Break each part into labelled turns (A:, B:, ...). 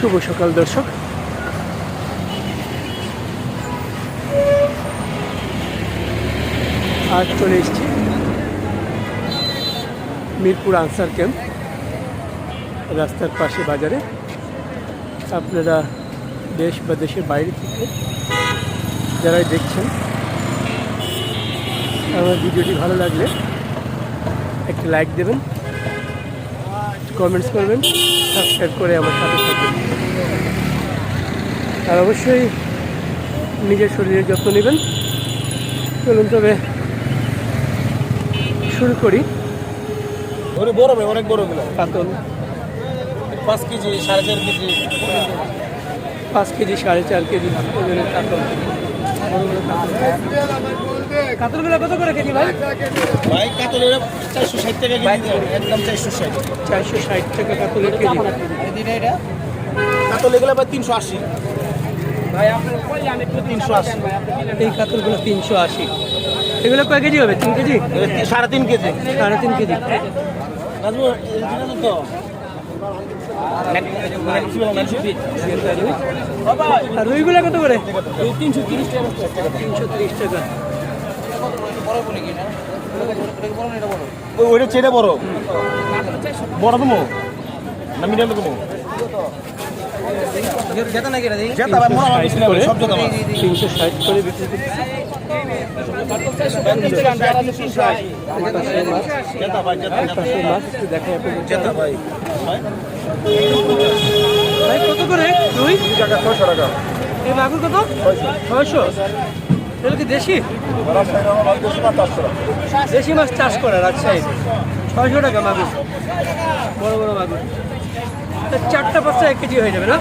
A: শুভ সকাল, দর্শক। আজ চলে এসেছি মিরপুর আনসার ক্যাম্প, রাস্তার পাশে বাজারে। আপনারা দেশ বা দেশের বাইরে থেকে যারাই দেখছেন, আমার ভিডিওটি ভালো লাগলে একটা লাইক দেবেন কমেন্টস করবেন সাবস্ক্রাইব করে আমার সাথে থাকবেন। আর অবশ্যই নিজের শরীরের যত্ন নেবেন। চলুন তবে শুরু করি।
B: বড় অনেক বড় পাঁচ কেজি সাড়ে চার কেজি।
A: পাঁচ কেজি সাড়ে চার কেজি ওজনের কাতল। কাতলগুলো কত করে কেজি ভাই?
B: ভাই কাতলের চারশো ষাট টাকা কেজি একদম চারশো ষাট।
A: চারশো ষাট টাকা কাতলের কেজি।
B: কাতল এগুলো ভাই তিনশো আশি।
A: এই কাতলগুলো তিনশো আশি। এগুলো কয় কেজি হবে? তিন কেজি?
B: সাড়ে তিন কেজি।
A: সাড়ে তিন কেজি। আর রুইগুলো কত করে?
B: তিনশো তিরিশ টাকা।
A: তিনশো তিরিশ টাকা।
B: ওইটা চেয়ে বড়। বড় তুমি না মিডিয়াম তুমি জেতা নাকি
A: করে।
B: সব জেতা
A: তিনশো ষাট বিক্রি কত করে? রুই
B: টাকা ছশো টাকা।
A: এই মাগুর কত? ছয়শো। এগুলো কি দেশি? দেশি মাছ চাষ করে রাজশাহী ছয়শো টাকা মাগুর। বড় বড় মাগুর। চারটা পাঁচটা এক কেজি হয়ে যাবে, না?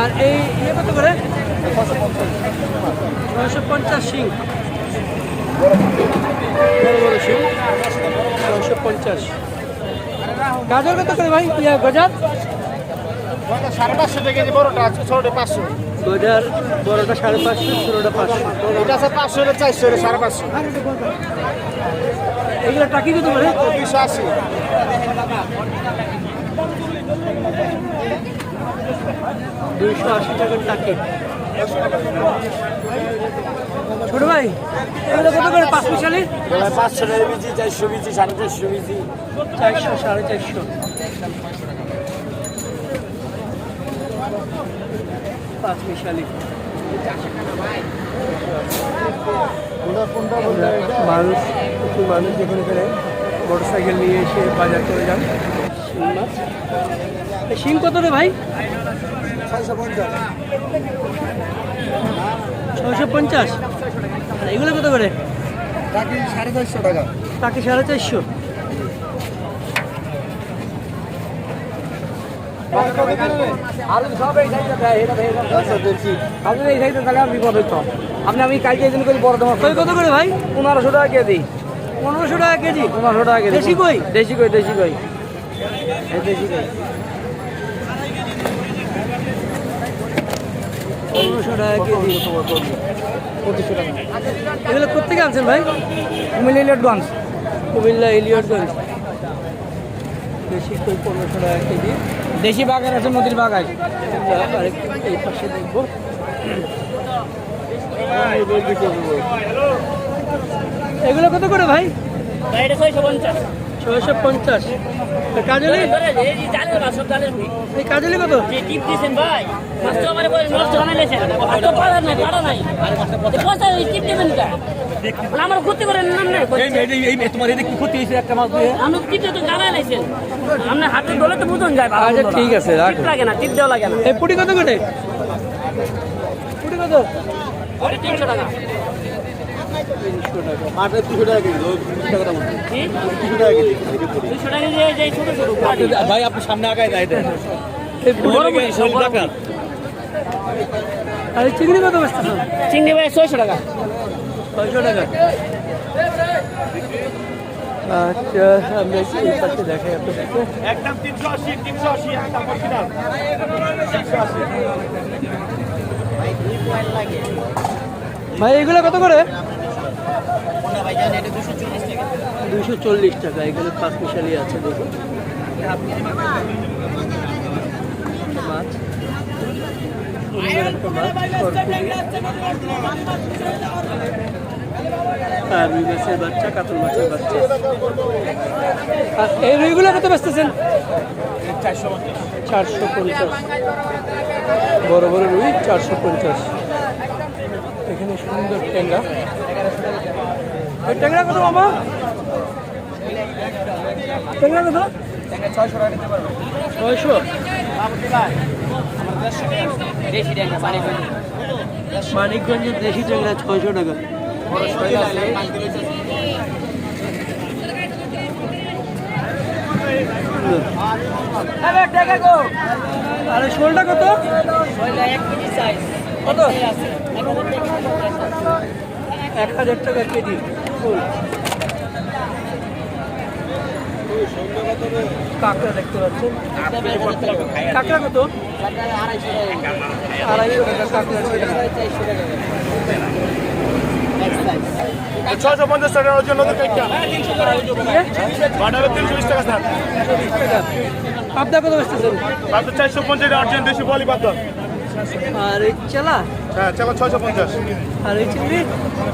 A: আর এই ইয়ে কত করে? ছয়শো পঞ্চাশ শিং। বড় বড় শিং। ছয়শো পঞ্চাশ। গাজর কত করে ভাই? গজার?
B: সাড়ে পাঁচশো কেজি বড়টা আছে ছোটটা পাঁচশো।
A: গজার বড়টা সাড়ে পাঁচশো ষোলোটা পাঁচশো।
B: এটা আছে পাঁচশো এটা চারশো এটা সাড়ে পাঁচশো।
A: এগুলো টাকি কত করে?
B: দুইশো আশি।
A: দুইশো আশি টাকার টাকি। ছোট ভাই এগুলো কত করে পাঁচ মিশালি
B: পাঁচশো টাকা বিচি চারশো বিচি সাড়ে চারশো বিচি
A: চারশো সাড়ে চারশো। পাঁচ মিশালি। মানুষ প্রচুর মানুষ যেখানে এখানে মোটর সাইকেল নিয়ে এসে বাজার করে যান। মাছ। কত রে ভাই? ছয়শো পঞ্চাশ। আর এগুলো কত করে?
B: টাকি সাড়ে চারশো টাকা।
A: তাকে সাড়ে চারশো
B: আচ্ছা দেখছি
C: আপনি আমি কালকে এই জন্য করে বড় তোমার
A: কত করে ভাই
C: পনেরোশো টাকা কেজি
A: পনেরোশো টাকা কেজি
C: পনেরোশো টাকা কেজি
A: দেশি কই
C: দেশি কই দেশি কই দেশি
A: পনেরোশো টাকা কেজি এগুলো কোথেকে আনছেন ভাই
C: কুমিল্লা ইলেটগঞ্জ
A: কুমিল্লা ইলিয়টগঞ্জ কই পনেরোশো টাকা কেজি।
C: দেশি বাগান আছে নদীর
A: দেখব এগুলো কত করে ভাই?
D: ছয়শো পঞ্চাশ।
A: ছয়শো পঞ্চাশ। কাজলি? এই কত?
D: আমার ক্ষতি করেন নাম নাই
C: তোমার এটা কি ক্ষতি হয়েছে একটা মাছ দিয়ে?
D: আমি টিপে তো জানাই লাইছেন আপনার হাতে দলে তো বুঝুন যায়
A: আচ্ছা, ঠিক আছে,
D: টিপ লাগে না টিপ দেওয়া লাগে না।
A: এই পুটি কত করে? পুটি কত?
D: তিনশো টাকা।
B: ভাই আপনি সামনে আগায় যাই দেন।
A: চিংড়ি কত বেচতেছেন
D: চিংড়ি ভাই ছয়শো টাকা।
A: ছয়শো টাকা। আচ্ছা আমরা একটু এই পাশে দেখাই আপনাদেরকে।
B: একদম তিনশো আশি তিনশো আশি একদম অরিজিনাল
A: ভাই এগুলো কত করে? দুশো চল্লিশ টাকা। এখানে পাঁচ আছে, দেখুন। মাছ আর রুই বাচ্চা, কাতল বাচ্চা। এই কত বেচতেছেন? চারশো পঞ্চাশ। বড় বড় রুই, চারশো পঞ্চাশ। এখানে সুন্দর ওই ট্যাংরা কত মামা ট্যাংরা কত? ছয়শো। মানিকগঞ্জের দেশি ট্যাংরা ছয়শো টাকা। আরে শোলটা কত? কত? এক হাজার টাকা কেজি। কাঁকড়া দেখতে পাচ্ছেন। কাঁকড়া কত? আড়াইশো টাকা কাঁকড়া
B: পঞ্চাশ টাকা ওজন তিনশো বিশ স্যার।
A: কত
B: চারশো পঞ্চাশ অর্জন দেশি বলি বাদ
A: আর এই চেলা।
B: হ্যাঁ চালা ছয়শো পঞ্চাশ।
A: আর এই চিংড়ি?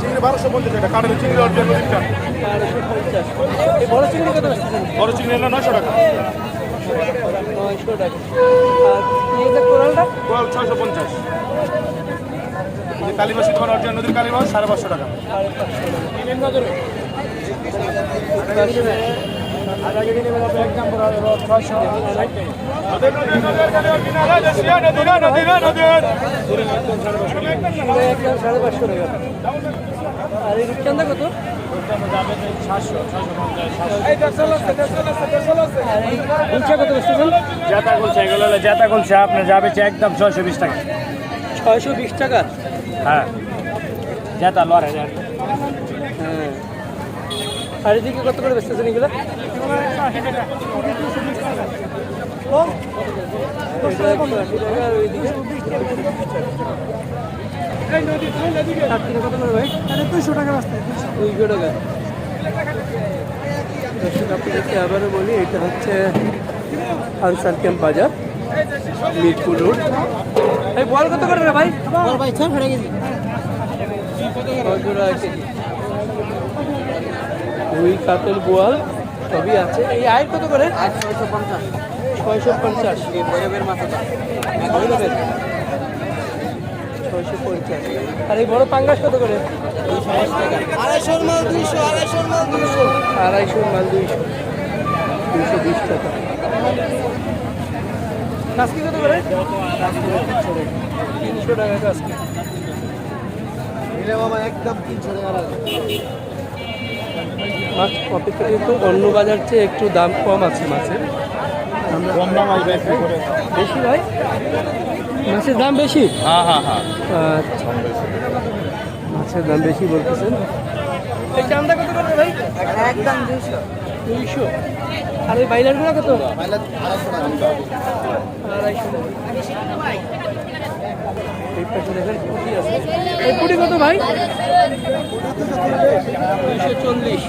B: চিংড়ি বারোশো পঞ্চাশ টাকা কাঠের চিংড়ি অর্জন নদীরটা
A: বারোশো পঞ্চাশ। এই বড় চিংড়ি কত
B: বড় চিংড়ি হলো নয়শো টাকা।
A: নয়শো টাকা। আর কোরালটা?
B: কোয়াল ছয়শো পঞ্চাশ। কালীবাসী তোমার অর্জন নদীর কালীবাস সাড়ে পাঁচশো টাকা
A: এটা একদম সাড়ে পাঁচশো টাকা। আর এই রূপচান্দা কত
C: জেতা গুলছে এগুলো হলো জেতা গুলছে আপনার যাবে একদম ছয়শো বিশ টাকা।
A: ছয়শো বিশ টাকা?
C: হ্যাঁ। জেতা লড়ে
A: হ্যাঁ। আর এদিকে কত করে বেচতেছেন এগুলো? দুইশো টাকা দুইশো টাকা দর্শক আপনাদেরকে আবারও বলি এটা হচ্ছে আনসার ক্যাম্প বাজার মিরপুর রোড। বল কত করে রে ভাই? ছয়শো টাকা কেজি রুই কাতল বোয়াল সবই আছে। এই আয়ের কত করে? ছয়শো পঞ্চাশ। ছয়শো পঞ্চাশ। ভৈরবের মাথাটা ছয়শো পঞ্চাশ। আর এই বড় পাঙ্গাস কত করে?
B: আড়াইশোর মাল দুইশো আড়াইশোর মাল দুইশো।
A: আড়াইশো মাল দুইশো। দুইশো বিশ টাকা। কাজকি কত করে? তিনশো টাকা কাজকি
B: বাবা একদম তিনশো টাকা
A: মাছ অপেক্ষা কিন্তু অন্য বাজার চেয়ে একটু দাম কম আছে মাছের।
B: কম দাম আসবে
A: বেশি। ভাই? মাছের দাম বেশি?
B: হ্যাঁ হ্যাঁ হ্যাঁ।
A: আচ্ছা। মাছের দাম বেশি বলতেছেন। এই কত করে ভাই?
C: একদম দুশো
A: দুইশো। আর এই বাইলারগুলো কত? আড়াইশো। এই পুঁটি আছে। এই পুঁটি কত ভাই? দুইশো চল্লিশ।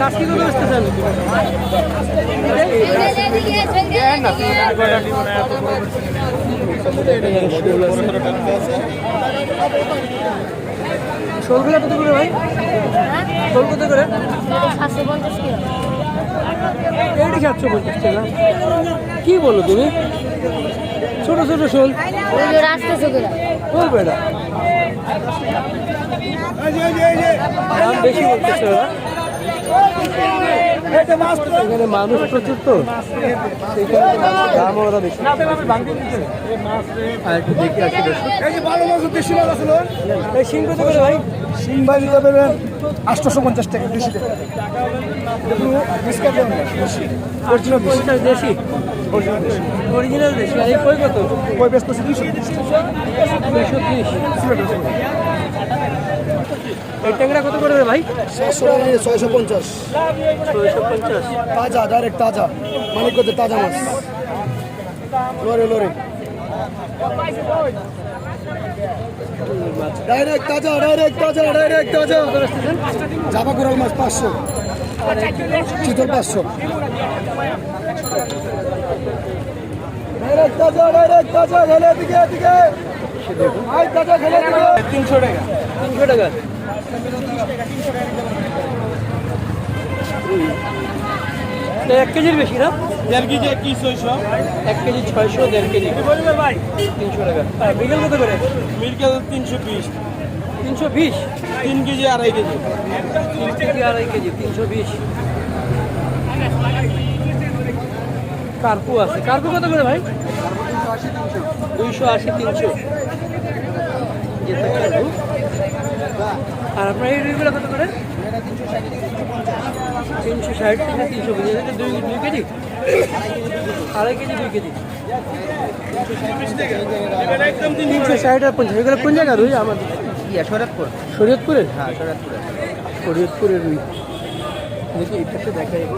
A: কাজকি কত বেচতেছেন শোলগুলো কত করে ভাই? শোল কত করে? এইটি সাতশো পঞ্চাশ টাকা। কি বলো তুমি? ছোট ছোট শোল। বলবে না। দাম বেশি বলতেছে ওরা। এখানে মানুষ প্রচুর তো। দাম ওরা বেশি। আর একটু দেখে আসি
B: এই দেশি
A: কত ভাই?
B: সিং ভাই দিতে পারবেন আটশোশো পঞ্চাশ টাকা। দেশি। বিস্কাট
A: অরিজিনাল দেশি? অরিজিনাল দেশি। আর এই কই কত?
B: ওই ব্যস্ত দুইশো।
A: দুশো ত্রিশ। এই ট্যাংরা কত করে ভাই?
B: সাতশো ছয়শো পঞ্চাশ।
A: ছয়শো পঞ্চাশ।
B: তাজা ডাইরেক্ট তাজা। মানিক করতে তাজা মাছ। লরে লরে। ডাইরেক্ট তাজা ডাইরেক্ট তাজা ডাইরেক্ট তাজা। জাবা কোরাল মাছ পাঁচশো। চিতল পাঁচশো। ডাইরেক্ট
C: তাজা ডাইরেক্ট তাজা। খেলে দিকে দিকে ভাই তাজা খেলে দিকে
A: তিনশো টাকা। তিনশো টাকা এক কেজির বেশি না?
B: দেড় কেজি এক কি ছয়শো।
A: এক কেজি ছয়শো দেড় কেজি।
B: বলবে ভাই?
A: তিনশো টাকা। বিকেল কত করে?
B: মিরকেল তিনশো বিশ।
A: তিনশো বিশ?
B: তিন কেজি আড়াই কেজি।
A: তিন কেজি আড়াই কেজি তিনশো বিশ। কার্পু আছে। কার্পু কত করে ভাই? দুইশো আশি তিনশো। আর আপনার এই রুইগুলো কত করে? তিনশো ষাট থেকে তিনশো পঁচিশ। এটা দুই দুই কেজি? আড়াই কেজি দুই কেজি। তিনশো ষাট আর পঞ্চাশ। এগুলো কোন জায়গা রুই? আমাদের
B: শরৎপুর।
A: শরীয়তপুরের
B: হ্যাঁ শরৎপুরে
A: শরীয়তপুরের রুই। দেখি পাশে দেখা যাবে